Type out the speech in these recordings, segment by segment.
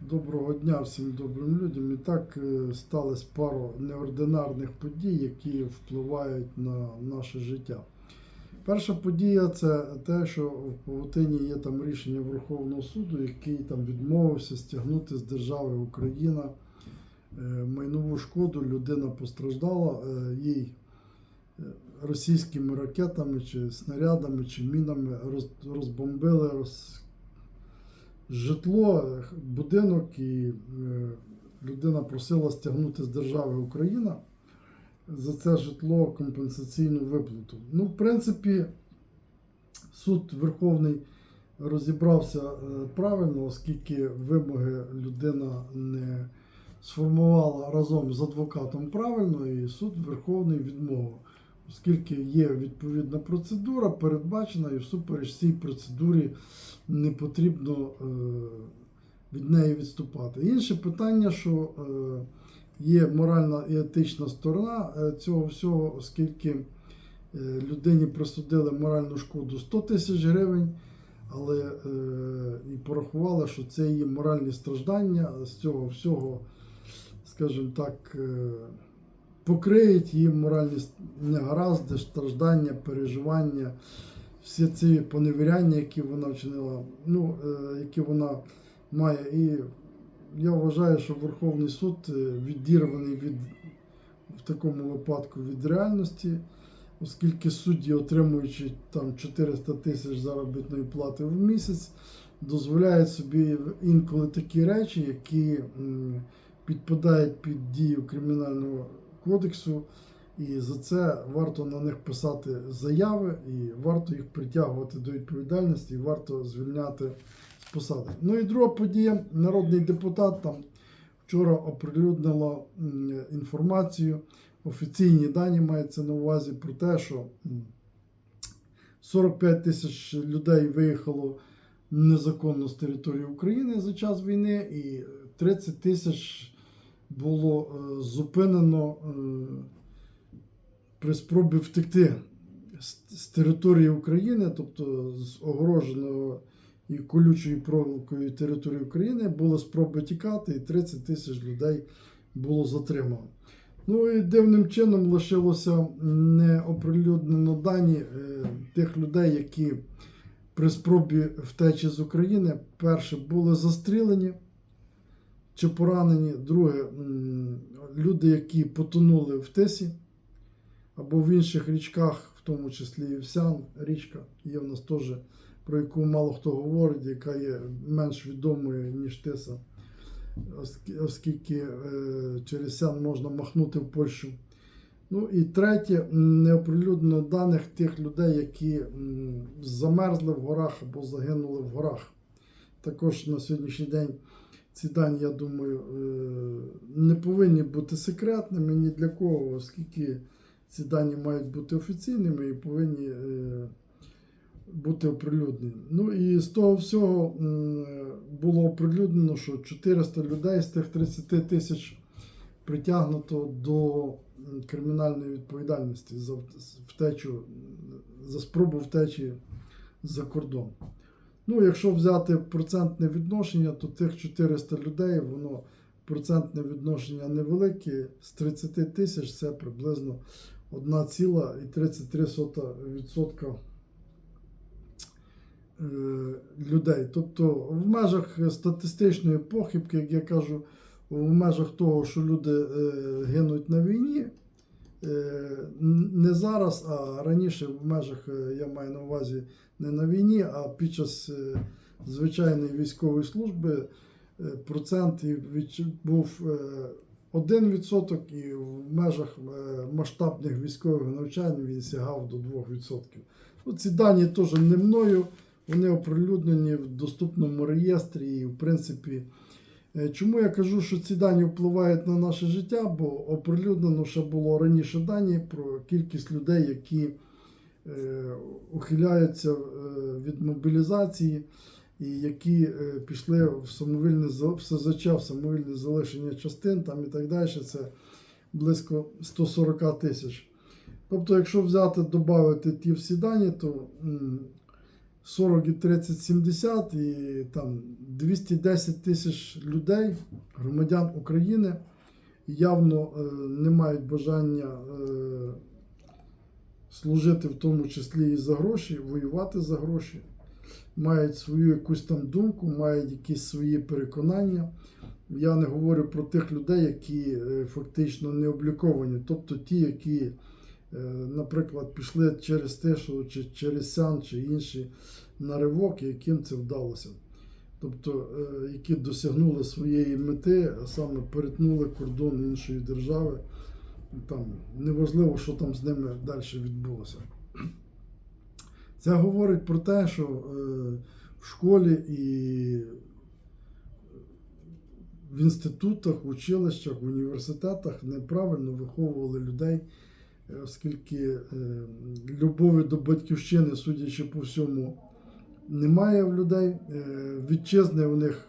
Доброго дня всім добрим людям. І так е, сталося пару неординарних подій, які впливають на наше життя. Перша подія це те, що в Павутині є там рішення Верховного суду, який там відмовився стягнути з держави Україна е, майнову шкоду. Людина постраждала, е, їй російськими ракетами чи снарядами чи мінами розбомбили, роз, житло, будинок, і е, людина просила стягнути з держави Україна за це житло компенсаційну виплату. Ну, в принципі, суд Верховний розібрався е, правильно, оскільки вимоги людина не сформувала разом з адвокатом правильно, і суд Верховний відмовив. Оскільки є відповідна процедура, передбачена, і всупереч цій процедурі не потрібно е, від неї відступати. Інше питання, що е, є моральна і етична сторона е, цього всього, оскільки людині присудили моральну шкоду 100 тисяч гривень, але е, і порахували, що це її моральні страждання з цього всього, скажімо так. Покриють її моральні негаразди, страждання, переживання, всі ці поневіряння, які вона вчинила, ну, е, які вона має. І я вважаю, що Верховний суд е, відірваний від в такому випадку від реальності, оскільки судді, отримуючи там 400 тисяч заробітної плати в місяць, дозволяють собі інколи такі речі, які підпадають під дію кримінального кодексу. І за це варто на них писати заяви, і варто їх притягувати до відповідальності, і варто звільняти з посади. Ну і друга подія. Народний депутат там вчора оприлюднила інформацію, офіційні дані мається на увазі про те, що 45 тисяч людей виїхало незаконно з території України за час війни, і 30 тисяч було е, зупинено. е, при спробі втекти з, території України, тобто з огороженого і колючою проволокою території України, були спроби тікати, і 30 тисяч людей було затримано. Ну і дивним чином лишилося не оприлюднено дані е, тих людей, які при спробі втечі з України перше були застрілені чи поранені, друге люди, які потонули в Тисі або в інших річках, в тому числі і Всян, річка є в нас теж, про яку мало хто говорить, яка є менш відомою, ніж Тиса, оскільки е, через Сян можна махнути в Польщу. Ну і третє, не оприлюднено даних тих людей, які замерзли в горах або загинули в горах. Також на сьогоднішній день ці дані, я думаю, е, не повинні бути секретними ні для кого, оскільки ці дані мають бути офіційними і повинні е, бути оприлюднені. Ну і з того всього було оприлюднено, що 400 людей з тих 30 тисяч притягнуто до кримінальної відповідальності за втечу, за спробу втечі за кордон. Ну, якщо взяти процентне відношення, то тих 400 людей, воно процентне відношення невелике. З 30 тисяч це приблизно 1,33% е, людей. Тобто в межах статистичної похибки, як я кажу, в межах того, що люди е, гинуть на війні, не зараз, а раніше в межах, е, я маю на увазі не на війні, а під час е, звичайної військової служби е, процент був е, 1% і в межах е, масштабних військових навчань він сягав до 2%. Ну, ці дані теж не мною, вони оприлюднені в доступному реєстрі. І, в принципі, е, чому я кажу, що ці дані впливають на наше життя, бо оприлюднено ще було раніше дані про кількість людей, які е, ухиляються е, від мобілізації і які е, пішли в самовільне в СЗЧ, в самовільне залишення частин там і так далі, це близько 140 тисяч. Тобто, якщо взяти, додати ті всі дані, то 40 і 30, 70 і там 210 тисяч людей, громадян України, явно е, не мають бажання е, служити в тому числі і за гроші, воювати за гроші, мають свою якусь там думку, мають якісь свої переконання. Я не говорю про тих людей, які е, фактично не обліковані, тобто ті, які, наприклад, пішли через що чи через сян чи інші на ривок, яким це вдалося. Тобто, е, які досягнули своєї мети, а саме перетнули кордон іншої держави. Там неважливо, що там з ними далі відбулося. Це говорить про те, що е, в школі і в інститутах, в училищах, в університетах неправильно виховували людей, е, оскільки е, любові до батьківщини, судячи по всьому, немає в людей. Е, Вітчизни у них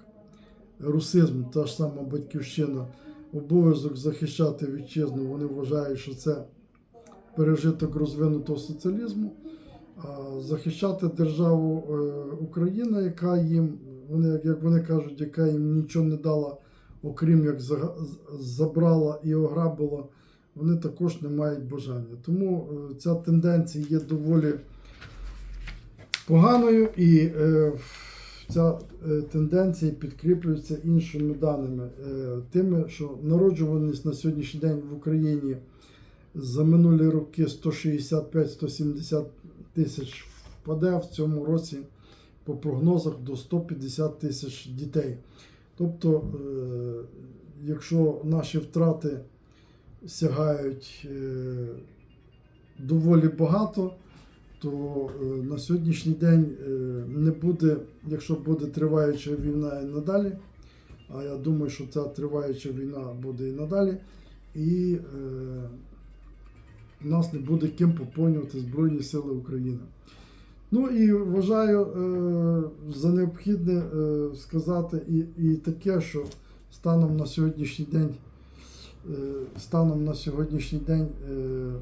русизм, та ж сама батьківщина, обов'язок захищати вітчизну. Вони вважають, що це пережиток розвинутого соціалізму. А захищати державу е, Україна, яка їм, вони, як вони кажуть, яка їм нічого не дала, окрім як забрала і ограбила, вони також не мають бажання. Тому е, ця тенденція є доволі поганою, і е, ця е, тенденція підкріплюється іншими даними, тими, що народжуваність на сьогоднішній день в Україні за минулі роки 165-170 тисяч впаде в цьому році по прогнозах до 150 тисяч дітей. Тобто, якщо наші втрати сягають е, доволі багато, то е, на сьогоднішній день е, не буде, якщо буде триваюча війна і надалі, а я думаю, що ця триваюча війна буде і надалі, і у нас не буде ким поповнювати Збройні Сили України. Ну і вважаю за необхідне сказати і, і таке, що станом на сьогоднішній день, станом на сьогоднішній день е,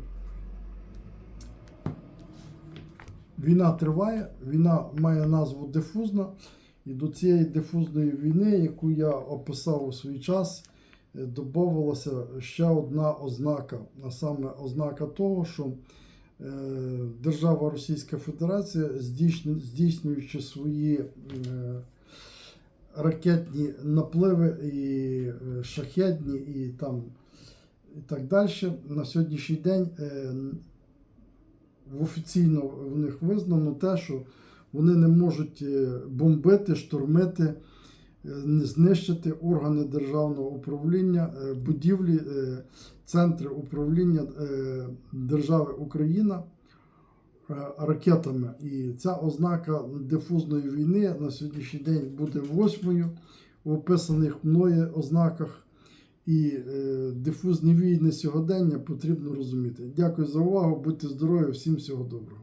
війна триває, війна має назву дифузна. І до цієї дифузної війни, яку я описав у свій час, е, додавалася ще одна ознака, а саме ознака того, що е, держава Російська Федерація, здійснюючи свої е, ракетні напливи і е, шахедні, і там і так далі, на сьогоднішній день е, офіційно в них визнано те, що вони не можуть е, бомбити, штурмити, знищити органи державного управління, будівлі, центри управління держави Україна ракетами. І ця ознака дифузної війни на сьогоднішній день буде восьмою в описаних мною ознаках. І е, дифузні війни сьогодення потрібно розуміти. Дякую за увагу, будьте здорові, всім всього доброго.